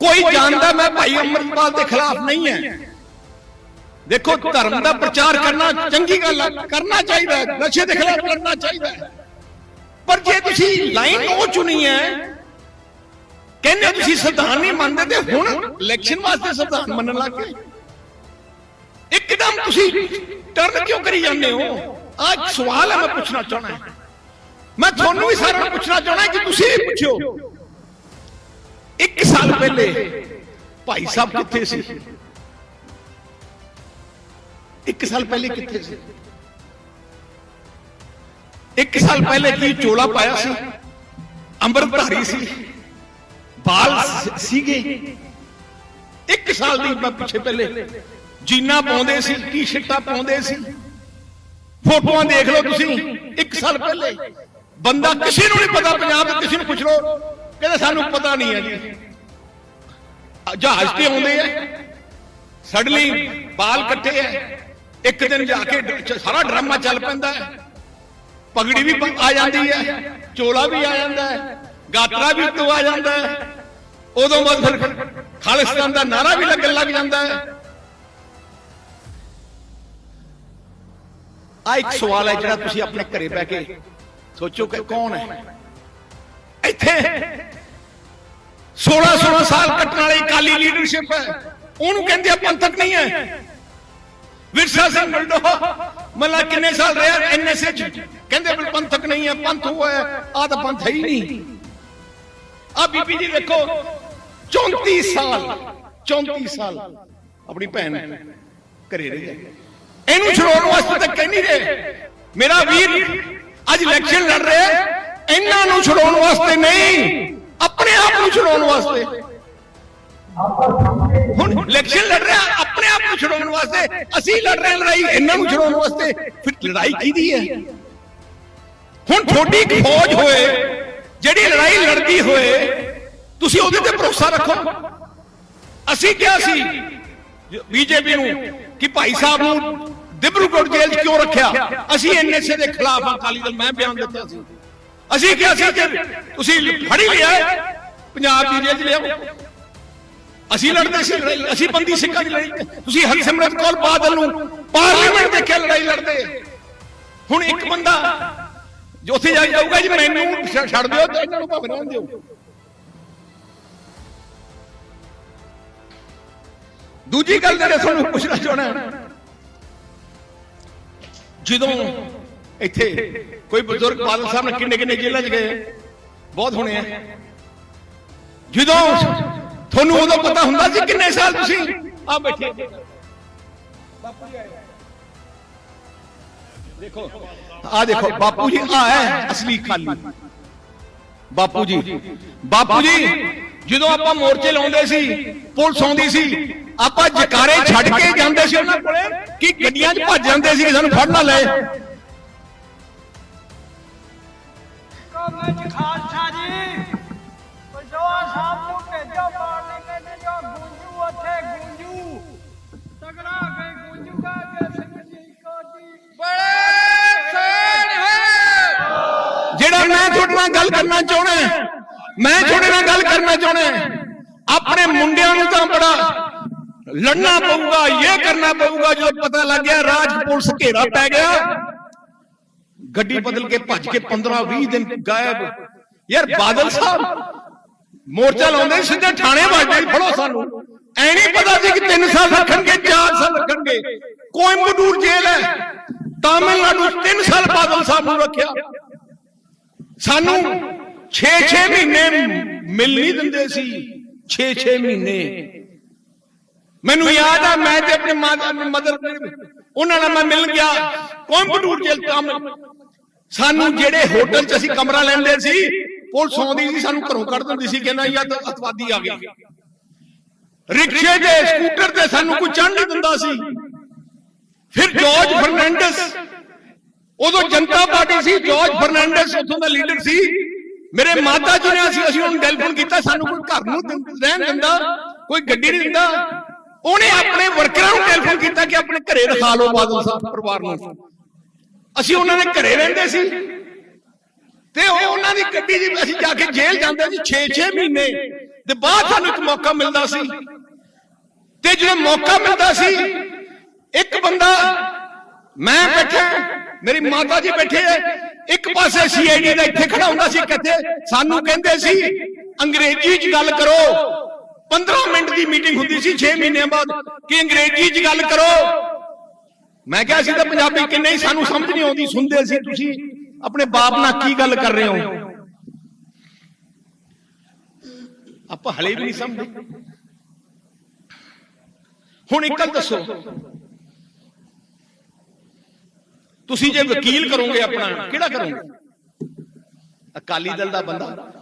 ਕੋਈ ਜਾਣਦਾ ਮੈਂ ਭਾਈ ਅਮਰਪਾਲ ਦੇ ਖਿਲਾਫ ਨਹੀਂ ਹੈ। ਦੇਖੋ ਧਰਮ ਦਾ ਪ੍ਰਚਾਰ ਕਰਨਾ ਚੰਗੀ ਗੱਲ ਹੈ। ਕਰਨਾ ਚਾਹੀਦਾ ਹੈ, ਨਸ਼ੇ ਦੇ ਖਿਲਾਫ ਲੜਨਾ ਚਾਹੀਦਾ ਹੈ। ਪਰ ਜੇ ਤੁਸੀਂ ਲਾਈਨ ਉਹ ਚੁਣੀ ਹੈ ਕਹਿੰਦੇ ਤੁਸੀਂ ਸੰਵਿਧਾਨ ਨਹੀਂ ਮੰਨਦੇ ਤੇ ਹੁਣ ਇਲੈਕਸ਼ਨ ਵਾਸਤੇ ਸੰਵਿਧਾਨ ਮੰਨਣ ਲੱਗ ਗਏ। ਇੱਕਦਮ ਤੁਸੀਂ ਟਰਨ ਕਿਉਂ ਕਰੀ ਜਾਂਦੇ ਹੋ? ਅੱਜ ਸਵਾਲ ਹੈ ਮੈਂ ਪੁੱਛਣਾ ਚਾਹਣਾ ਮੈਂ ਤੁਹਾਨੂੰ ਵੀ ਸਾਰਿਆਂ ਨੂੰ ਪੁੱਛਣਾ ਚਾਹਣਾ ਕਿ ਤੁਸੀਂ ਵੀ ਪੁੱਛਿਓ ਇੱਕ ਸਾਲ ਪਹਿਲੇ ਭਾਈ ਸਾਹਿਬ ਕਿੱਥੇ ਸੀ? ਇੱਕ ਸਾਲ ਪਹਿਲੇ ਕਿੱਥੇ ਸੀ? ਇੱਕ ਸਾਲ ਪਹਿਲੇ ਕੀ ਚੋਲਾ ਪਾਇਆ ਸੀ? ਅੰਮ੍ਰਿਤਧਾਰੀ ਸੀ? ਬਾਲ ਸੀਗੇ? ਇੱਕ ਸਾਲ ਦੀ ਮੈਂ ਪਿੱਛੇ ਪਹਿਲੇ ਜੀਨਾ ਪਾਉਂਦੇ ਸੀ ਟੀ ਸ਼ਰਟਾਂ ਪਾਉਂਦੇ ਸੀ? ਫੋਟੋਆਂ ਦੇਖ ਲਓ ਤੁਸੀਂ, ਇੱਕ ਸਾਲ ਪਹਿਲੇ। ਬੰਦਾ ਕਿਸੇ ਨੂੰ ਨਹੀਂ ਪਤਾ, ਪੰਜਾਬ ਦੇ ਕਿਸੇ ਨੂੰ ਪੁੱਛ ਲਓ। ਕਹਿੰਦੇ ਸਾਨੂੰ ਪਤਾ ਨਹੀਂ ਹੈ ਜੀ। ਜਹਾਜ਼ ਤੇ ਆਉਂਦੇ ਆ। ਸਡਲੀ ਬਾਲ ਕੱਟੇ ਆ। ਇੱਕ ਦਿਨ ਜਾ ਕੇ ਸਾਰਾ ਡਰਾਮਾ ਚੱਲ ਪੈਂਦਾ ਹੈ। ਪਗੜੀ ਵੀ ਆ ਜਾਂਦੀ ਹੈ। ਚੋਲਾ ਵੀ ਆ ਜਾਂਦਾ ਹੈ। ਗਾਤਰਾ ਵੀ ਉੱਤੋਂ ਆ ਜਾਂਦਾ ਹੈ। ਉਦੋਂ ਬਾਅਦ ਫਿਰ ਖਾਲਿਸਤਾਨ ਦਾ ਨਾਰਾ ਵੀ ਲੱਗਣ ਲੱਗ ਜਾਂਦਾ ਹੈ। ਆ ਇੱਕ ਸਵਾਲ ਹੈ ਜਿਹੜਾ ਤੁਸੀਂ ਆਪਣੇ ਘਰੇ ਬਹਿ ਕੇ ਸੋਚੋ ਕਿ ਕੌਣ ਹੈ? ਇੱਥੇ। 16 16 ਸਾਲ ਕੱਟਣ ਵਾਲੀ ਕਾਲੀ ਲੀਡਰਸ਼ਿਪ ਹੈ। ਉਹਨੂੰ ਕਹਿੰਦੇ ਆ ਪੰਥਕ ਨਹੀਂ ਹੈ। ਵਿਰਸਾ ਸਿੰਘ ਬਲਡੋ ਮੱਲਾ ਕਿੰਨੇ ਸਾਲ ਰਿਹਾ? ਐਨਐਸਏ ਚ ਕਹਿੰਦੇ ਵੀ ਪੰਥਕ ਨਹੀਂ ਹੈ, ਪੰਥ ਹੋਇਆ ਆ ਤਾਂ ਪੰਥ ਹੈ ਹੀ ਨਹੀਂ। ਆ ਬੀਬੀ ਜੀ ਦੇਖੋ 34 ਸਾਲ 34 ਸਾਲ ਆਪਣੀ ਭੈਣ ਘਰੇ ਰਹੀ ਇਹਨੂੰ ਛਡਾਉਣ ਵਾਸਤੇ ਤਾਂ ਕਹਿ ਨਹੀਂ ਰਹੇ। ਮੇਰਾ ਵੀਰ, ਅੱਜ ਇਲੈਕਸ਼ਨ ਲੜ ਰਿਹਾ ਇਹਨਾਂ ਨੂੰ ਛਡਾਉਣ ਵਾਸਤੇ ਨਹੀਂ, ਆਪਣੇ ਆਪ ਨੂੰ ਛਡਾਉਣ ਵਾਸਤੇ। ਹੁਣ ਇਲੈਕਸ਼ਨ ਲੜ ਰਿਹਾ, ਆਪਣੇ ਆਪ ਨੂੰ ਛਡਾਉਣ ਵਾਸਤੇ, ਅਸੀਂ ਲੜ ਰਹੇ ਲੜਾਈ, ਇਹਨਾਂ ਨੂੰ ਛਡਾਉਣ ਵਾਸਤੇ, ਫਿਰ ਲੜਾਈ ਕਿਹਦੀ ਹੈ? ਹੁਣ ਤੁਹਾਡੀ ਫੌਜ ਹੋਏ, ਜਿਹੜੀ ਲੜਾਈ ਲੜਦੀ ਹੋਏ, ਤੁਸੀਂ ਉਹਦੇ ਤੇ ਭਰੋਸਾ ਰੱਖੋ। ਅਸੀਂ ਕਿਹਾ ਸੀ, ਬੀਜੇਪੀ ਨੂੰ ਕਿ ਭਾਈ ਸਾਹਿਬ ਨੂੰ ਦਿਬਰੂਗੜ੍ਹ ਜੇਲ੍ਹ 'ਚ ਕਿਉਂ ਰੱਖਿਆ? ਅਸੀਂ ਐਨਐਸਏ ਦੇ ਖਿਲਾਫ ਅਕਾਲੀ ਦਲ, ਮੈਂ ਬਿਆਨ ਦਿੱਤਾ ਸੀ। ਅਸੀਂ ਕਿਹਾ ਸੀ ਕਿ ਤੁਸੀਂ ਫੜੀ ਲਿਆ ਪੰਜਾਬ ਦੀ ਜੇਲ੍ਹ 'ਚ ਲਿਆਓ। ਅਸੀਂ ਲੜਦੇ ਸੀ, ਲੜਾਈ ਅਸੀਂ ਬੰਦੀ ਸਿੰਘਾਂ ਦੀ ਲੜਾਈ ਤੁਸੀਂ ਹਰਸਿਮਰਤ ਕੌਰ ਬਾਦਲ ਨੂੰ ਪਾਰਲੀਮੈਂਟ ਦੇ ਕੇ ਲੜਾਈ ਲੜਦੇ। ਹੁਣ ਇੱਕ ਬੰਦਾ ਜੋ ਉੱਥੇ ਜਾ ਜਾਊਗਾ ਜੀ, ਮੈਨੂੰ ਛੱਡ ਦਿਓ, ਤੇ ਇਹਨਾਂ ਨੂੰ ਭਾਵੇਂ ਰਹਿਣ ਦਿਓ। ਦੂਜੀ ਗੱਲ ਜਿਹੜੇ ਤੁਹਾਨੂੰ ਪੁੱਛਣਾ ਚਾਹਣਾ ਜਦੋਂ ਇੱਥੇ ਕੋਈ ਬਜ਼ੁਰਗ ਬਾਦਲ ਸਾਹਿਬ ਨੇ ਕਿੰਨੇ ਕਿੰਨੇ ਜੇਲ੍ਹਾਂ 'ਚ ਗਏ? ਬਹੁਤ ਹੋਣੇ ਆ। ਜਦੋਂ ਤੁਹਾਨੂੰ ਉਦੋਂ ਪਤਾ ਹੁੰਦਾ ਸੀ ਕਿੰਨੇ ਸਾਲ ਤੁਸੀਂ? ਆ ਬੈਠੇ। ਦੇਖੋ ਆ ਦੇਖੋ ਬਾਪੂ ਜੀ ਆ ਹੈ ਅਸਲੀ ਖਾਲੀ ਬਾਪੂ ਜੀ। ਬਾਪੂ ਜੀ ਜਦੋਂ ਆਪਾਂ ਮੋਰਚੇ ਲਾਉਂਦੇ ਸੀ ਪੁਲਿਸ ਆਉਂਦੀ ਸੀ ਆਪਾਂ ਜਕਾਰੇ ਛੱਡ ਕੇ ਜਾਂਦੇ ਸੀ ਉਹਨਾਂ ਕੋਲੇ ਕਿ ਗੱਡੀਆਂ 'ਚ ਭੱਜ ਜਾਂਦੇ ਸੀ ਕਿ ਸਾਨੂੰ ਫੜ ਨਾ ਲਏ। ਸਾਹਿਬ ਨੂੰ ਭੇਜੋ ਪਾਰਨੇ ਕਹਿੰਦੇ ਜੋ ਗੁੰਜੂ ਉੱਥੇ ਗੁੰਜੂ। ਤਗੜਾ ਕੇ ਗੁੰਜੂਗਾ ਜੇ ਸਿੰਘ ਜੀ ਕੋ ਜੀ। ਬੜੇ ਸੋਹਣ ਹੈ। ਜਿਹੜਾ ਮੈਂ ਤੁਹਾਡੇ ਨਾਲ ਗੱਲ ਕਰਨਾ ਚਾਹੁੰਦਾ ਹਾਂ, ਮੈਂ ਤੁਹਾਡੇ ਨਾਲ ਗੱਲ ਕਰਨਾ ਚਾਹੁੰਦਾ ਹਾਂ, ਆਪਣੇ ਮੁੰਡਿਆਂ ਨੂੰ ਤਾਂ ਬੜਾ ਲੜਨਾ ਪਊਗਾ ਇਹ ਕਰਨਾ ਪਊਗਾ ਜਦੋਂ ਪਤਾ ਲੱਗ ਗਿਆ ਰਾਜ ਪੁਲਿਸ ਘੇਰਾ ਪੈ ਗਿਆ। ਗੱਡੀ ਬਦਲ ਕੇ ਭੱਜ ਕੇ 15 20 ਦਿਨ ਗਾਇਬ। ਯਾਰ ਬਾਦਲ ਸਾਹਿਬ ਮੋਰਚਾ ਲਾਉਂਦੇ ਸਿੱਧੇ ਥਾਣੇ ਵਾਜਦੇ ਫੜੋ ਸਾਨੂੰ। ਐ ਨਹੀਂ ਪਤਾ ਸੀ ਕਿ 3 ਸਾਲ ਰੱਖਣਗੇ 4 ਸਾਲ ਰੱਖਣਗੇ। ਕੋਇੰਬਟੂਰ ਜੇਲ੍ਹ ਹੈ। ਤਾਮਿਲਨਾਡੂ 3 ਸਾਲ ਬਾਦਲ ਸਾਹਿਬ ਨੂੰ ਰੱਖਿਆ। ਸਾਨੂੰ 6-6 ਮਹੀਨੇ ਮਿਲ ਨਹੀਂ ਦਿੰਦੇ ਸੀ। 6-6 ਮਹੀਨੇ। ਮੈਨੂੰ ਯਾਦ ਆ, ਮੈਂ ਤੇ ਆਪਣੇ ਮਦਰ, ਉਹਨਾਂ ਨਾਲ ਮੈਂ ਮਿਲ ਗਿਆ। ਕੋਇੰਬਟੂਰ ਜੇਲ੍ਹ ਕੰਮ ਸਾਨੂੰ ਜਿਹੜੇ ਹੋਟਲ 'ਚ ਅਸੀਂ ਕਮਰਾ ਲੈਂਦੇ ਸੀ ਪੁਲਿਸ ਆਉਂਦੀ ਸੀ, ਸਾਨੂੰ ਘਰੋਂ ਕੱਢ ਦਿੰਦੀ ਸੀ, ਕਹਿੰਦਾ ਯਾਰ ਅਤਵਾਦੀ ਆ ਗਏ। ਰਿਕਸ਼ੇ ਤੇ ਸਕੂਟਰ ਤੇ ਸਾਨੂੰ ਕੋਈ ਚੜ੍ਹ ਨਹੀਂ ਦਿੰਦਾ ਸੀ। ਫਿਰ ਜਾਰਜ ਫਰਨੈਂਡਸ, ਉਦੋਂ ਜਨਤਾ ਪਾਰਟੀ ਸੀ, ਜਾਰਜ ਫਰਨੈਂਡਸ ਉੱਥੋਂ ਦਾ ਲੀਡਰ ਸੀ। ਮੇਰੇ ਮਾਤਾ ਜੀ ਨੇ ਅਸੀਂ ਅਸੀਂ ਉਹਨੂੰ ਟੈਲੀਫੋਨ ਕੀਤਾ, ਸਾਨੂੰ ਕੋਈ ਘਰ ਨੂੰ ਰਹਿਣ ਦਿੰਦਾ, ਕੋਈ ਗੱਡੀ ਨਹੀਂ ਦਿੰਦਾ। ਉਹਨੇ ਆਪਣੇ ਵਰਕਰਾਂ ਨੂੰ ਟੈਲੀਫੋਨ ਕੀਤਾ ਕਿ ਆਪਣੇ ਘਰੇ ਰਖਾ ਲਓ ਬਾਦਲ ਸਾਹਿਬ ਪਰਿਵਾਰ ਨੂੰ। ਅਸੀਂ ਉਹਨਾਂ ਦੇ ਘਰੇ ਰਹਿੰਦੇ ਸੀ। ਤੇ ਉਹਨਾਂ ਦੀ ਗੱਡੀ ਜੀ ਅਸੀਂ ਜਾ ਕੇ ਜੇਲ੍ਹ ਜਾਂਦੇ ਸੀ 6-6 ਮਹੀਨੇ। ਤੇ ਬਾਅਦ ਸਾਨੂੰ ਇੱਕ ਮੌਕਾ ਮਿਲਦਾ ਸੀ। ਤੇ ਜਦੋਂ ਮੌਕਾ ਮਿਲਦਾ ਸੀ, ਇੱਕ ਬੰਦਾ, ਮੈਂ ਬੈਠਾ, ਮੇਰੀ ਮਾਤਾ ਜੀ ਬੈਠੇ ਐ ਇੱਕ ਪਾਸੇ ਸੀਆਈਡੀ ਦਾ ਇੱਥੇ ਖੜਾ ਹੁੰਦਾ ਸੀ ਕਿੱਥੇ ਸਾਨੂੰ ਕਹਿੰਦੇ ਸੀ, ਅੰਗਰੇਜ਼ੀ 'ਚ ਗੱਲ ਕਰੋ। 15 ਮਿੰਟ ਦੀ ਮੀਟਿੰਗ ਹੁੰਦੀ ਸੀ 6 ਮਹੀਨਿਆਂ ਬਾਅਦ, ਕਿ ਅੰਗਰੇਜ਼ੀ 'ਚ ਗੱਲ ਕਰੋ। ਮੈਂ ਕਿਹਾ ਸੀ ਤਾਂ ਪੰਜਾਬੀ ਕਿ ਨਹੀਂ ਸਾਨੂੰ ਸਮਝ ਨਹੀਂ ਆਉਂਦੀ, ਸੁਣਦੇ ਸੀ ਤੁਸੀਂ। ਆਪਣੇ ਬਾਪ ਨਾਲ ਕੀ ਗੱਲ ਕਰ ਰਹੇ ਹੋ? ਆਪਾਂ ਹਲੇ ਵੀ ਨਹੀਂ ਸਮਝਦੇ ਹੁਣ ਇੱਕ ਗੱਲ ਦੱਸੋ। ਤੁਸੀਂ ਜੇ ਵਕੀਲ ਕਰੋਗੇ ਆਪਣਾ, ਕਿਹੜਾ ਕਰੋਗੇ? ਅਕਾਲੀ ਦਲ ਦਾ ਬੰਦਾ।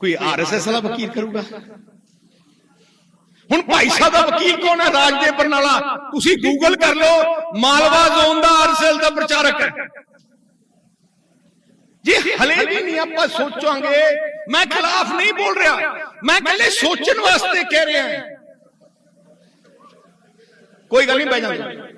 ਕੋਈ ਆਰਐਸਐਸ ਵਾਲਾ ਵਕੀਲ ਕਰੂਗਾ। ਹੁਣ ਭਾਈ ਸਾਹਿਬ ਦਾ ਵਕੀਲ ਕੌਣ ਹੈ? ਰਾਜ ਦੇ ਬਰਨਾਲਾ। ਤੁਸੀਂ ਗੂਗਲ ਕਰ ਲਓ। ਮਾਲਵਾ ਜ਼ੋਨ ਦਾ ਆਰਐਸਐਸ ਦਾ ਪ੍ਰਚਾਰਕ ਹੈ। ਜੇ ਹਲੇ ਵੀ ਨਹੀਂ ਆਪਾਂ ਸੋਚਾਂਗੇ ਮੈਂ ਖਿਲਾਫ ਨਹੀਂ ਬੋਲ ਰਿਹਾ ਮੈਂ ਕਹਿੰਦੇ ਸੋਚਣ ਵਾਸਤੇ ਕਹਿ ਰਿਹਾ ਕੋਈ ਗੱਲ ਨਹੀਂ ਬਹਿ ਜਾਂਦੇ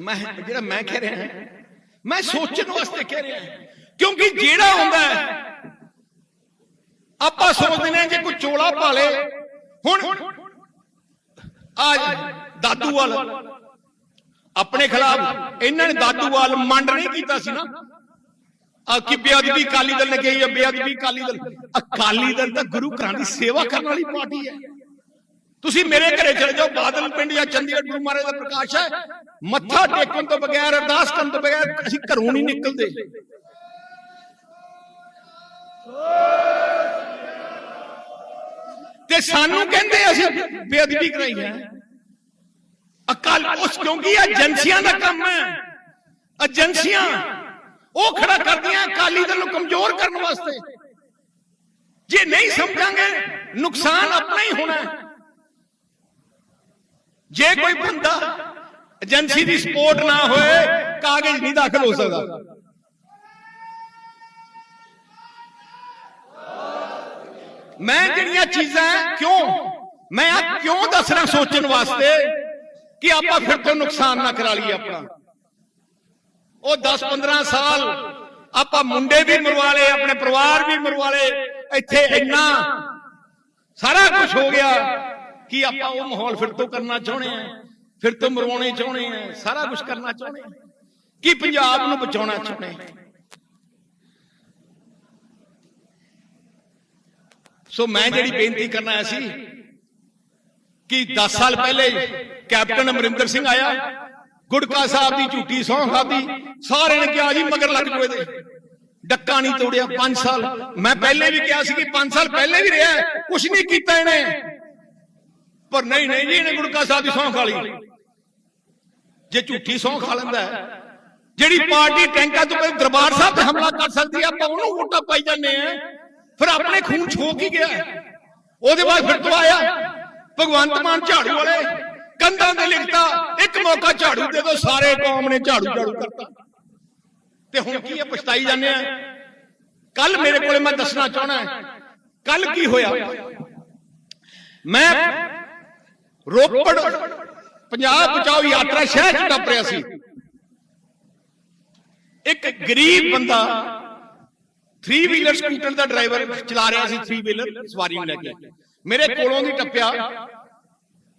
ਮੈਂ ਜਿਹੜਾ ਮੈਂ ਕਹਿ ਰਿਹਾ ਮੈਂ ਸੋਚਣ ਵਾਸਤੇ ਕਹਿ ਰਿਹਾ ਕਿਉਂਕਿ ਜਿਹੜਾ ਹੁੰਦਾ ਹੈ ਆਪਾਂ ਸੋਚਦੇ ਨੇ ਜੇ ਕੋਈ ਚੋਲਾ ਪਾ ਲੇ ਹੁਣ ਆ ਦਾਦੂਵਾਲ ਆਪਣੇ ਖਿਲਾਫ ਇਹਨਾਂ ਨੇ ਦਾਦੂਵਾਲ ਮੰਡ ਨਹੀਂ ਕੀਤਾ ਸੀ ਨਾ। ਆ ਕਿ ਬੇਅਦਬੀ ਅਕਾਲੀ ਦਲ ਨੇ ਕਹੀ ਹੈ ਬੇਅਦਬੀ ਅਕਾਲੀ ਦਲ। ਅਕਾਲੀ ਦਲ ਤਾਂ ਗੁਰੂ ਘਰਾਂ ਦੀ ਸੇਵਾ ਕਰਨ ਵਾਲੀ ਪਾਰਟੀ ਹੈ। ਤੁਸੀਂ ਮੇਰੇ ਘਰੇ ਚਲੇ ਜਾਓ ਬਾਦਲ ਪਿੰਡ ਜਾਂ ਚੰਡੀਗੜ੍ਹ ਗੁਰੂ ਮਹਾਰਾਜ ਦਾ ਪ੍ਰਕਾਸ਼ ਹੈ। ਮੱਥਾ ਟੇਕਣ ਤੋਂ ਬਗੈਰ ਅਰਦਾਸ ਕਰਨ ਤੋਂ ਬਗੈਰ ਅਸੀਂ ਘਰੋਂ ਨਹੀਂ ਨਿਕਲਦੇ। ਤੇ ਸਾਨੂੰ ਕਹਿੰਦੇ ਅਸੀਂ ਬੇਅਦਬੀ ਕਰਾਈ ਹੈ। ਅਕਾਲ ਉਸ ਕਿਉਂਕਿ ਏਜੰਸੀਆਂ ਦਾ ਕੰਮ ਹੈ। ਏਜੰਸੀਆਂ ਉਹ ਖੜਾ ਕਰਦੀਆਂ ਅਕਾਲੀ ਦਲ ਨੂੰ ਕਮਜ਼ੋਰ ਕਰਨ ਵਾਸਤੇ। ਜੇ ਨਹੀਂ ਸਮਝਾਂਗੇ, ਨੁਕਸਾਨ ਆਪਣਾ ਹੀ ਹੋਣਾ ਜੇ ਕੋਈ ਬੰਦਾ ਏਜੰਸੀ ਦੀ ਸਪੋਰਟ ਨਾ ਹੋਏ, ਕਾਗਜ਼ ਨਹੀਂ ਦਾਖਲ ਹੋ ਸਕਦਾ। ਮੈਂ ਜਿਹੜੀਆਂ ਚੀਜ਼ਾਂ ਕਿਉਂ ਮੈਂ ਆ ਕਿਉਂ ਦੱਸਣਾ ਸੋਚਣ ਵਾਸਤੇ ਕਿ ਆਪਾਂ ਫਿਰ ਤੋਂ ਨੁਕਸਾਨ ਨਾ ਕਰਾ ਲਈਏ ਆਪਣਾ ਉਹ 10 15 ਸਾਲ ਆਪਾਂ ਮੁੰਡੇ ਵੀ ਮਰਵਾ ਲਏ ਆਪਣੇ ਪਰਿਵਾਰ ਵੀ ਮਰਵਾ ਲਏ ਇੱਥੇ ਇੰਨਾ ਸਾਰਾ ਕੁਝ ਹੋ ਗਿਆ ਕਿ ਆਪਾਂ ਉਹ ਮਾਹੌਲ ਫਿਰ ਤੋਂ ਕਰਨਾ ਚਾਹੁੰਦੇ ਆ ਫਿਰ ਤੋਂ ਮਰਵਾਉਣੇ ਚਾਹੁੰਦੇ ਆ ਸਾਰਾ ਕੁਝ ਕਰਨਾ ਚਾਹੁੰਦੇ ਆ ਕਿ ਪੰਜਾਬ ਨੂੰ ਬਚਾਉਣਾ ਚਾਹੁੰਦੇ ਆ ਸੋ ਮੈਂ ਜਿਹੜੀ ਬੇਨਤੀ ਕਰਨਾ ਆਇਆ ਸੀ ਕਿ 10 ਸਾਲ ਪਹਿਲੇ ਕੈਪਟਨ ਅਮਰਿੰਦਰ ਸਿੰਘ ਆਇਆ ਗੁੜਕਾ ਸਾਹਿਬ ਦੀ ਝੂਠੀ ਸਹੁੰ ਖਾਦੀ ਸਾਰਿਆਂ ਨੇ ਕਿਹਾ ਜੀ ਮਗਰ ਲੱਗ ਜੂ ਇਹਦੇ। ਡੱਕਾ ਨਹੀਂ ਤੋੜਿਆ 5 ਸਾਲ। ਮੈਂ ਪਹਿਲੇ ਵੀ ਕਿਹਾ ਸੀ ਕਿ 5 ਸਾਲ ਪਹਿਲੇ ਵੀ ਰਿਹਾ ਕੁਝ ਨਹੀਂ ਕੀਤਾ ਇਹਨੇ। ਪਰ ਨਹੀਂ ਨਹੀਂ ਜੀ ਇਹਨੇ ਗੁੜਕਾ ਸਾਹਿਬ ਦੀ ਸਹੁੰ ਖਾ ਲਈ। ਜੇ ਝੂਠੀ ਸਹੁੰ ਖਾ ਲੈਂਦਾ ਜਿਹੜੀ ਪਾਰਟੀ ਟੈਂਕਾਂ ਤੋਂ ਦਰਬਾਰ ਸਾਹਿਬ ਤੇ ਹਮਲਾ ਕਰ ਸਕਦੀ ਹੈ ਆਪਾਂ ਉਹਨੂੰ ਵੋਟਾਂ ਪਾਈ ਜਾਂਦੇ ਆ ਫਿਰ ਆਪਣੇ ਖੂਨ ਛੋ ਕੀ ਗਿਆ। ਉਹਦੇ ਬਾਅਦ ਫਿਰ ਤੋਂ ਆਇਆ ਭਗਵੰਤ ਮਾਨ ਝਾੜੂ ਵਾਲੇ। ਕੰਧਾਂ ਤੇ ਲਿਖਤਾ ਇੱਕ ਮੌਕਾ ਝਾੜੂ ਦੇ ਦੋ ਸਾਰੇ ਕੌਮ ਨੇ ਝਾੜੂ ਝਾੜੂ ਕਰਤਾ। ਤੇ ਹੁਣ ਕੀ ਹੈ ਪਛਤਾਈ ਜਾਂਦੇ ਆ। ਕੱਲ ਮੇਰੇ ਕੋਲੇ ਮੈਂ ਦੱਸਣਾ ਚਾਹਣਾ ਕੱਲ ਕੀ ਹੋਇਆ? ਮੈਂ ਰੋਪੜ ਪੰਜਾਬ ਬਚਾਓ ਯਾਤਰਾ ਸ਼ਹਿਰ ਚ ਟੱਪ ਰਿਹਾ ਸੀ। ਇੱਕ ਗਰੀਬ ਬੰਦਾ 3 ਵੀਲਰ ਸਕੂਟਰ ਦਾ ਡਰਾਈਵਰ ਚਲਾ ਰਿਹਾ ਸੀ 3 ਵੀਲਰ ਸਵਾਰੀ ਨੂੰ ਲੈ ਕੇ। ਮੇਰੇ ਕੋਲੋਂ ਦੀ ਟੱਪਿਆ।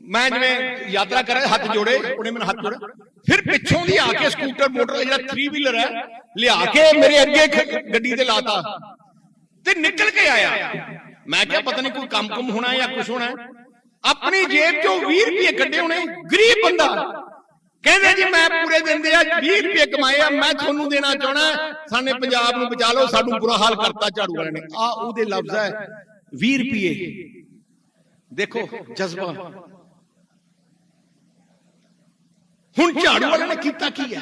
ਮੈਂ ਜਿਵੇਂ ਯਾਤਰਾ ਕਰ ਰਿਹਾ, ਹੱਥ ਜੋੜੇ, ਉਹਨੇ ਮੈਨੂੰ ਹੱਥ ਜੋੜਿਆ। ਫਿਰ ਪਿੱਛੋਂ ਦੀ ਆ ਕੇ ਸਕੂਟਰ ਮੋਟਰ ਜਿਹੜਾ 3 ਵੀਲਰ ਹੈ, ਲਿਆ ਕੇ ਮੇਰੇ ਅੱਗੇ ਗੱਡੀ ਤੇ ਲਾਤਾ। ਤੇ ਨਿਕਲ ਕੇ ਆਇਆ। ਮੈਂ ਕਿਹਾ, ਪਤਾ ਨਹੀਂ ਕੋਈ ਕੰਮ ਕੁਮ ਹੋਣਾ ਜਾਂ ਕੁਝ ਹੋਣਾ। ਆਪਣੀ ਜੇਬ ਚੋਂ 20 ਰੁਪਏ ਕੱਢੇ ਹੋਣੇ ਗਰੀਬ ਬੰਦਾ। ਕਹਿੰਦੇ ਜੀ ਮੈਂ ਪੂਰੇ ਦਿਨ ਦੇ ਆ 20 ਰੁਪਏ ਕਮਾਏ ਆ ਮੈਂ ਤੁਹਾਨੂੰ ਦੇਣਾ ਚਾਹਣਾ ਸਾਨੇ ਪੰਜਾਬ ਨੂੰ ਬਚਾ ਲਓ ਸਾਨੂੰ ਬੁਰਾ ਹਾਲ ਕਰਤਾ ਝਾੜੂ ਵਾਲਿਆਂ ਨੇ। ਆ ਉਹਦੇ ਲਫ਼ਜ਼ ਹੈ 20 ਰੁਪਏ। ਦੇਖੋ ਜਜ਼ਬਾ ਹੁਣ ਝਾੜੂ ਵਾਲਿਆਂ ਨੇ ਕੀਤਾ ਕੀ ਹੈ?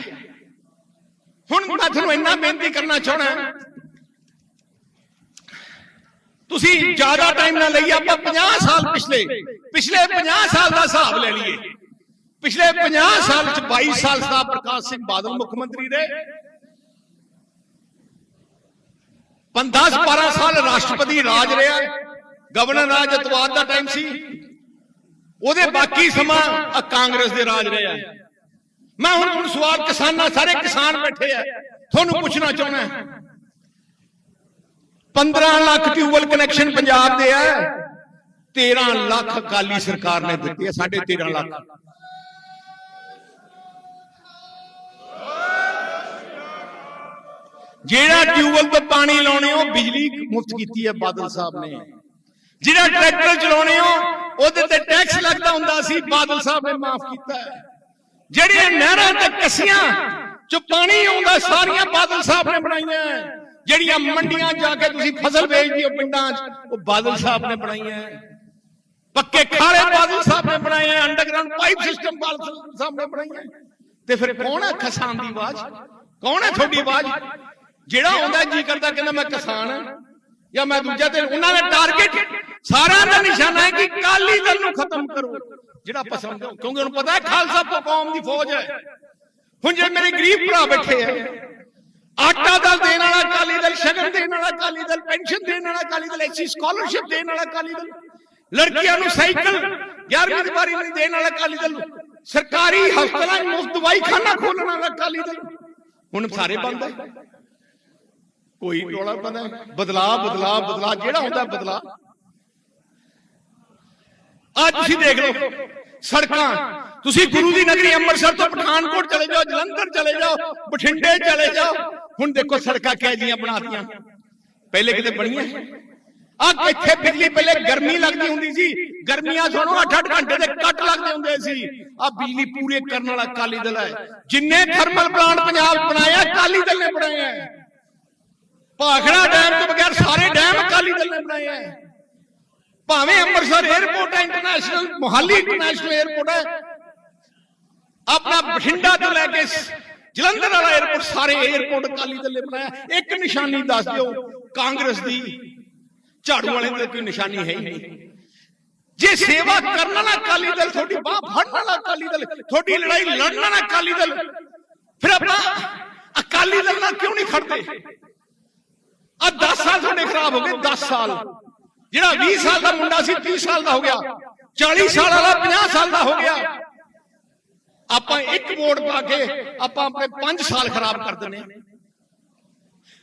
ਹੁਣ ਮੈਂ ਤੁਹਾਨੂੰ ਇੰਨਾ ਬੇਨਤੀ ਕਰਨਾ ਚਾਹਣਾ ਤੁਸੀਂ ਜ਼ਿਆਦਾ ਟਾਈਮ ਨਾ ਲਈਏ ਆਪਾਂ 50 ਸਾਲ ਪਿਛਲੇ ਪਿਛਲੇ 50 ਸਾਲ ਦਾ ਹਿਸਾਬ ਲੈ ਲਈਏ। ਪਿਛਲੇ 50 ਸਾਲ ਚ 22 ਸਾਲ ਸਰਦਾਰ ਪ੍ਰਕਾਸ਼ ਸਿੰਘ ਬਾਦਲ ਮੁੱਖ ਮੰਤਰੀ ਰਹੇ 10 12 ਸਾਲ ਰਾਸ਼ਟਰਪਤੀ ਰਾਜ ਰਿਹਾ। ਗਵਰਨਰ ਰਾਜ ਅਤਵਾਦ ਦਾ ਟਾਈਮ ਸੀ। ਉਹਦੇ ਬਾਕੀ ਸਮਾਂ ਆ ਕਾਂਗਰਸ ਦੇ ਰਾਜ ਰਿਹਾ। ਮੈਂ ਹੁਣ ਤੁਹਾਨੂੰ ਸਵਾਲ ਕਿਸਾਨਾਂ ਸਾਰੇ ਕਿਸਾਨ ਬੈਠੇ ਆ। ਤੁਹਾਨੂੰ ਪੁੱਛਣਾ ਚਾਹੁੰਦਾ। 15 ਲੱਖ ਟਿਊਬਲ ਕਨੈਕਸ਼ਨ ਪੰਜਾਬ ਦੇ ਆ। 13 ਲੱਖ ਅਕਾਲੀ ਸਰਕਾਰ ਨੇ ਦਿੱਤੇ ਆ। ਸਾਢੇ 13 ਲੱਖ। ਜਿਹੜਾ ਟਿਊਬਲ ਤੇ ਪਾਣੀ ਲਾਉਣੇ ਉਹ ਬਿਜਲੀ ਮੁਫਤ ਕੀਤੀ ਹੈ ਬਾਦਲ ਸਾਹਿਬ ਨੇ। ਜਿਹੜਾ ਟਰੈਕਟਰ ਚਲਾਉਣੇ ਹੋ ਉਹਦੇ ਤੇ ਟੈਕਸ ਲੱਗਦਾ ਹੁੰਦਾ ਸੀ, ਬਾਦਲ ਸਾਹਿਬ ਨੇ ਮਾਫ ਕੀਤਾ ਹੈ। ਜਿਹੜੀਆਂ ਨਹਿਰਾਂ ਤੇ ਕੱਸੀਆਂ ਚ ਪਾਣੀ ਆਉਂਦਾ, ਸਾਰੀਆਂ ਬਾਦਲ ਸਾਹਿਬ ਨੇ ਬਣਾਈਆਂ ਜਿਹੜੀਆਂ ਮੰਡੀਆਂ ਜਾ ਕੇ ਤੁਸੀਂ ਫਸਲ ਵੇਚਦੇ ਹੋ ਪਿੰਡਾਂ 'ਚ, ਉਹ ਬਾਦਲ ਸਾਹਿਬ ਨੇ ਬਣਾਈਆਂ ਪੱਕੇ ਖਾਲੇ ਬਾਦਲ ਸਾਹਿਬ ਨੇ ਬਣਾਏ ਹੈ, underground pipe system Badal Sahib ਨੇ ਬਣਾਈਆਂ ਤੇ ਫਿਰ ਕੌਣ ਹੈ ਕਿਸਾਨ ਦੀ ਆਵਾਜ਼? ਕੌਣ ਹੈ ਤੁਹਾਡੀ ਆਵਾਜ਼? ਜਿਹੜਾ ਆਉਂਦਾ, ਜੀ ਕਰਦਾ, ਕਹਿੰਦਾ ਮੈਂ ਕਿਸਾਨ ਹਾਂ ਜਾਂ ਮੈਂ ਦੂਜਾ ਤੇ ਉਹਨਾਂ ਦਾ ਟਾਰਗੇਟ ਸਾਰਿਆਂ ਦਾ ਨਿਸ਼ਾਨਾ ਹੈ ਕਿ ਕਾਲੀ ਦਲ ਨੂੰ ਖਤਮ ਕਰੋ। ਜਿਹੜਾ ਪਸੰਦ ਕਿਉਂਕਿ ਉਹਨੂੰ ਪਤਾ ਹੈ ਖਾਲਸਾ ਪ- ਕੌਮ ਦੀ ਫੌਜ ਹੈ। ਹੁਣ ਜੇ ਮੇਰੇ ਗਰੀਬ ਭਰਾ ਬੈਠੇ ਆ, ਆਟਾ ਦਲ ਦੇਣ ਵਾਲਾ ਅਕਾਲੀ ਦਲ, ਸ਼ਗਨ ਦੇਣ ਵਾਲਾ ਅਕਾਲੀ ਦਲ, ਪੈਨਸ਼ਨ ਦੇਣ ਵਾਲਾ ਅਕਾਲੀ ਦਲ, ਐਸੀ ਸਕਾਲਰਸ਼ਿਪ ਦੇਣ ਵਾਲਾ ਅਕਾਲੀ ਦਲ, ਲੜਕੀਆਂ ਨੂੰ ਸਾਈਕਲ 11ਵੀਂ ਦੀ ਵਾਰੀ ਨਹੀਂ ਦੇਣ ਵਾਲਾ ਅਕਾਲੀ ਦਲ, ਸਰਕਾਰੀ ਹਸਪਤਾਲਾਂ 'ਚ ਮੁਫਤ ਦਵਾਈਖਾਨਾ ਖੋਲਣ ਵਾਲਾ ਅਕਾਲੀ ਦਲ, ਹੁਣ ਸਾਰੇ ਬੰਦ ਹੈ ਕੋਈ ਟੋਲਾ ਬੰਦਾ ਬਦਲਾ ਬਦਲਾ ਬਦਲਾ ਜਿਹੜਾ ਹੁੰਦਾ ਬਦਲਾ ਅੱਜ ਤੁਸੀਂ ਦੇਖ ਲਓ ਸੜਕਾਂ। ਤੁਸੀਂ ਗੁਰੂ ਦੀ ਨਗਰੀ ਅੰਮ੍ਰਿਤਸਰ ਤੋਂ ਪਠਾਨਕੋਟ ਚਲੇ ਜਾਓ ਜਲੰਧਰ ਚਲੇ ਜਾਓ ਬਠਿੰਡੇ ਚਲੇ ਜਾਓ। ਹੁਣ ਦੇਖੋ ਸੜਕਾਂ ਕਿਹ ਜੀਆਂ ਬਣਾਤੀਆਂ। ਪਹਿਲੇ ਕਿਤੇ ਬਣੀਆਂ। ਆ ਇੱਥੇ ਬਿਜਲੀ ਪਹਿਲੇ ਗਰਮੀ ਲੱਗਦੀ ਹੁੰਦੀ ਸੀ। ਗਰਮੀਆਂ ਸੁਣੋ 8-8 ਘੰਟੇ ਦੇ ਕੱਟ ਲੱਗਦੇ ਹੁੰਦੇ ਸੀ। ਆ ਬਿਜਲੀ ਪੂਰੇ ਕਰਨ ਵਾਲਾ ਅਕਾਲੀ ਦਲ ਹੈ। ਜਿੰਨੇ ਥਰਮਲ ਪਲਾਂਟ ਪੰਜਾਬ 'ਚ ਬਣਾਏ ਆ ਅਕਾਲੀ ਦਲ ਨੇ ਬਣਾਏ ਆ ਭਾਖੜਾ ਡੈਮ ਤੋਂ ਬਗੈਰ ਸਾਰੇ ਡੈਮ ਅਕਾਲੀ ਦਲ ਨੇ ਬਣਾਏ ਆ। ਭਾਵੇਂ ਅੰਮ੍ਰਿਤਸਰ 에ਅਰਪੋਰਟ ਹੈ ਇੰਟਰਨੈਸ਼ਨਲ ਮੁਹਾਲੀ ਇੰਟਰਨੈਸ਼ਨਲ 에ਅਰਪੋਰਟ ਹੈ। ਆਪਣਾ ਬਠਿੰਡਾ ਤੋਂ ਲੈ ਕੇ ਜਲੰਧਰ ਵਾਲਾ 에ਅਰਪੋਰਟ ਸਾਰੇ 에ਅਰਪੋਰਟ ਅਕਾਲੀ ਦਲ ਨੇ ਬਣਾਇਆ। ਇੱਕ ਨਿਸ਼ਾਨੀ ਦੱਸ ਦਿਓ, ਕਾਂਗਰਸ ਦੀ। ਝਾੜੂ ਵਾਲੇ ਤੇ ਕੋਈ ਨਿਸ਼ਾਨੀ ਹੈ ਹੀ ਨਹੀਂ। ਜੇ ਸੇਵਾ ਕਰਨ ਵਾਲਾ ਅਕਾਲੀ ਦਲ, ਤੁਹਾਡੀ ਬਾਹ ਫੜਨ ਵਾਲਾ ਅਕਾਲੀ ਦਲ, ਤੁਹਾਡੀ ਲੜਾਈ ਲੜਨ ਵਾਲਾ ਅਕਾਲੀ ਦਲ, ਫਿਰ ਆਪਾਂ ਅਕਾਲੀ ਦਲ ਨਾਲ ਕਿਉਂ ਨਹੀਂ ਖੜਦੇ? ਆ 10 ਸਾਲ ਤੁਹਾਡੇ ਖਰਾਬ ਹੋ ਗਏ 10 ਸਾਲ। ਜਿਹੜਾ 20 ਸਾਲ ਦਾ ਮੁੰਡਾ ਸੀ 30 ਸਾਲ ਦਾ ਹੋ ਗਿਆ। 40 ਸਾਲ ਵਾਲਾ 50 ਸਾਲ ਦਾ ਹੋ ਗਿਆ। ਆਪਾਂ ਇੱਕ ਵੋਟ ਪਾ ਕੇ ਆਪਾਂ ਆਪਣੇ 5 ਸਾਲ ਖਰਾਬ ਕਰ ਦਿੰਦੇ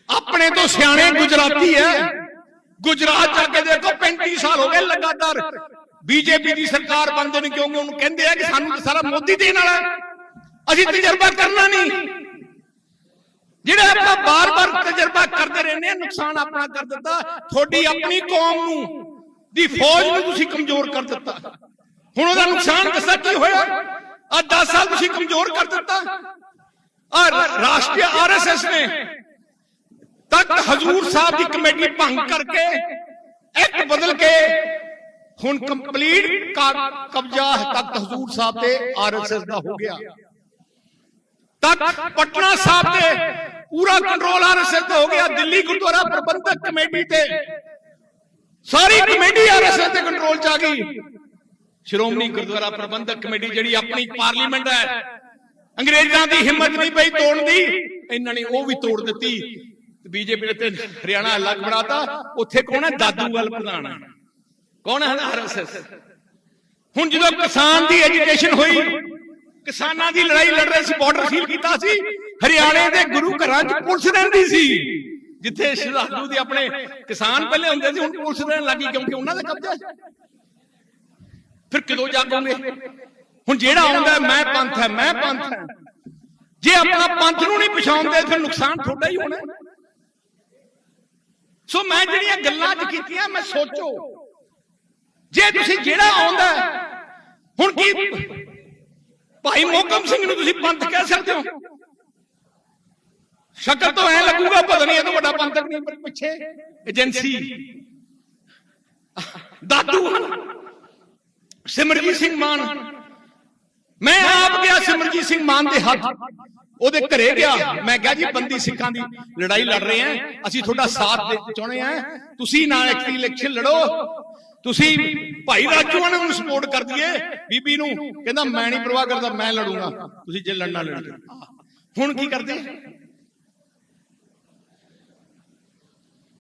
ਆਪਣੇ ਤੋਂ ਸਿਆਣੇ ਗੁਜਰਾਤੀ ਹੈ। ਗੁਜਰਾਤ ਜਾ ਕੇ ਦੇਖੋ 35 ਸਾਲ ਹੋ ਗਏ ਲਗਾਤਾਰ। ਬੀਜੇਪੀ ਦੀ ਸਰਕਾਰ ਬਣਦੇ ਨੇ ਕਿਉਂਕਿ ਉਹਨੂੰ ਕਹਿੰਦੇ ਆ ਕਿ ਸਾਨੂੰ ਸਾਰਾ ਮੋਦੀ ਦੇਣ ਵਾਲਾ ਅਸੀਂ ਤਜਰਬਾ ਕਰਨਾ ਨਹੀਂ। ਜਿਹੜਾ ਆਪਾਂ ਬਾਰ-ਬਾਰ ਤਜਰਬਾ ਕਰਦੇ ਰਹਿੰਦੇ ਆ ਨੁਕਸਾਨ ਆਪਣਾ ਕਰ ਦਿੱਤਾ ਤੁਹਾਡੀ ਆਪਣੀ ਕੌਮ ਨੂੰ, ਦੀ ਫੌਜ ਨੂੰ ਤੁਸੀਂ ਕਮਜ਼ੋਰ ਕਰ ਦਿੱਤਾ। ਹੁਣ ਉਹਦਾ ਨੁਕਸਾਨ ਦੱਸਾ ਕੀ ਹੋਇਆ। ਆ 10 ਸਾਲ ਤੁਸੀਂ ਕਮਜ਼ੋਰ ਕਰ ਦਿੱਤਾ। ਆ ਰਾਸ਼ਟਰੀ ਆਰਐਸਐਸ ਨੇ ਤਖਤ ਹਜ਼ੂਰ ਸਾਹਿਬ ਦੀ ਕਮੇਟੀ ਭੰਗ ਕਰਕੇ ਐਕਟ ਬਦਲ ਕੇ ਹੁਣ ਕੰਪਲੀਟ ਕਬਜ਼ਾ ਤਖਤ ਹਜ਼ੂਰ ਸਾਹਿਬ ਤੇ ਆਰਐਸਐਸ ਦਾ ਹੋ ਗਿਆ। ਤੱਕ ਪਟਨਾ ਸਾਹਿਬ ਤੇ ਪੂਰਾ ਕੰਟਰੋਲ ਆਰਐਸਐਸ ਤੇ ਹੋ ਗਿਆ ਦਿੱਲੀ ਗੁਰਦੁਆਰਾ ਪ੍ਰਬੰਧਕ ਕਮੇਟੀ ਤੇ ਸਾਰੀ ਕਮੇਟੀ ਆਰਐਸਐਸ ਦੇ ਕੰਟਰੋਲ ਚ ਆ ਗਈ ਸ਼੍ਰੋਮਣੀ ਗੁਰਦੁਆਰਾ ਪ੍ਰਬੰਧਕ ਕਮੇਟੀ ਜਿਹੜੀ ਆਪਣੀ ਪਾਰਲੀਮੈਂਟ ਹੈ ਅੰਗਰੇਜ਼ਾਂ ਦੀ ਹਿੰਮਤ ਨਹੀਂ ਪਈ ਤੋੜਨ ਦੀ ਇਹਨਾਂ ਨੇ ਉਹ ਵੀ ਤੋੜ ਦਿੱਤੀ ਬੀਜੇਪੀ ਨੇ ਤੇ ਹਰਿਆਣਾ ਅਲੱਗ ਬਣਾਤਾ ਉੱਥੇ ਕੌਣ ਹੈ ਦਾਦੂਵਾਲ ਪ੍ਰਧਾਨ ਹੈ ਕੌਣ ਹੈ ਆਰਐਸਐਸ ਹੁਣ ਜਦੋਂ ਕਿਸਾਨ ਦੀ ਐਜੀਟੇਸ਼ਨ ਹੋਈ ਕਿਸਾਨਾਂ ਦੀ ਲੜਾਈ ਲੜ ਰਹੇ ਸੀ ਬਾਰਡਰ ਸੀਲ ਕੀਤਾ ਸੀ। ਹਰਿਆਣੇ ਦੇ ਗੁਰੂ ਘਰਾਂ 'ਚ ਪੁਲਿਸ ਰਹਿੰਦੀ ਸੀ। ਜਿੱਥੇ ਸ਼ਰਧਾਲੂ ਦੇ ਆਪਣੇ ਕਿਸਾਨ ਪਹਿਲੇ ਹੁੰਦੇ ਸੀ, ਹੁਣ ਪੁਲਿਸ ਰਹਿਣ ਲੱਗੀ ਕਿਉਂਕਿ ਉਹਨਾਂ ਦਾ ਕਬਜ਼ਾ ਫਿਰ ਕਦੋਂ ਜਾਗੋਗੇ? ਹੁਣ ਜਿਹੜਾ ਆਉਂਦਾ ਮੈਂ ਪੰਥ ਹੈ, ਮੈਂ ਪੰਥ ਹੈ। ਜੇ ਆਪਣਾ ਪੰਥ ਨੂੰ ਨਹੀਂ ਪਛਾਣਦੇ, ਫਿਰ ਨੁਕਸਾਨ ਤੁਹਾਡਾ ਹੀ ਹੋਣਾ ਸੋ ਮੈਂ ਜਿਹੜੀਆਂ ਗੱਲਾਂ ਅੱਜ ਕੀਤੀਆਂ, ਮੈਂ ਸੋਚੋ। ਜੇ ਤੁਸੀਂ ਜਿਹੜਾ ਆਉਂਦਾ ਹੁਣ ਕੀ ਭਾਈ ਮੋਹਕਮ ਸਿੰਘ ਨੂੰ ਤੁਸੀਂ ਪੰਥ ਕਹਿ ਸਕਦੇ ਹੋ? ਸ਼ਕਲ ਤੋਂ ਐ ਲੱਗੂਗਾ, ਪਤਾ ਨਹੀਂ ਇਹ ਤੋਂ ਵੱਡਾ ਪੰਥਕ ਨਹੀਂ, ਪਰ ਪਿੱਛੇ ਏਜੰਸੀ। ਦਾਦੂ ਸਿਮਰਜੀਤ ਸਿੰਘ ਮਾਨ। ਮੈਂ ਆਪ ਗਿਆ ਸਿਮਰਜੀਤ ਸਿੰਘ ਮਾਨ ਦੇ ਹੱਥ। ਉਹਦੇ ਘਰੇ ਗਿਆ। ਮੈਂ ਕਿਹਾ ਜੀ, ਬੰਦੀ ਸਿੱਖਾਂ ਦੀ ਲੜਾਈ ਲੜ ਰਹੇ ਆਂ। ਅਸੀਂ ਤੁਹਾਡਾ ਸਾਥ ਦੇ ਚਾਹੁੰਦੇ ਆਂ। ਤੁਸੀਂ ਨਾਲ ਇਲੈਕਸ਼ਨ ਲੜੋ। ਤੁਸੀਂ ਭਾਈ ਰਾਜੂਆਣਾ ਨੂੰ ਸਪੋਰਟ ਕਰ ਦਈਏ ਬੀਬੀ ਨੂੰ ਕਹਿੰਦਾ ਮੈਂ ਨਹੀਂ ਪਰਵਾਹ ਕਰਦਾ ਮੈਂ ਲੜੂੰਗਾ। ਤੁਸੀਂ ਜੇ ਲੜਨਾ ਲੜੋ ਹੁਣ ਕੀ ਕਰਦੇ?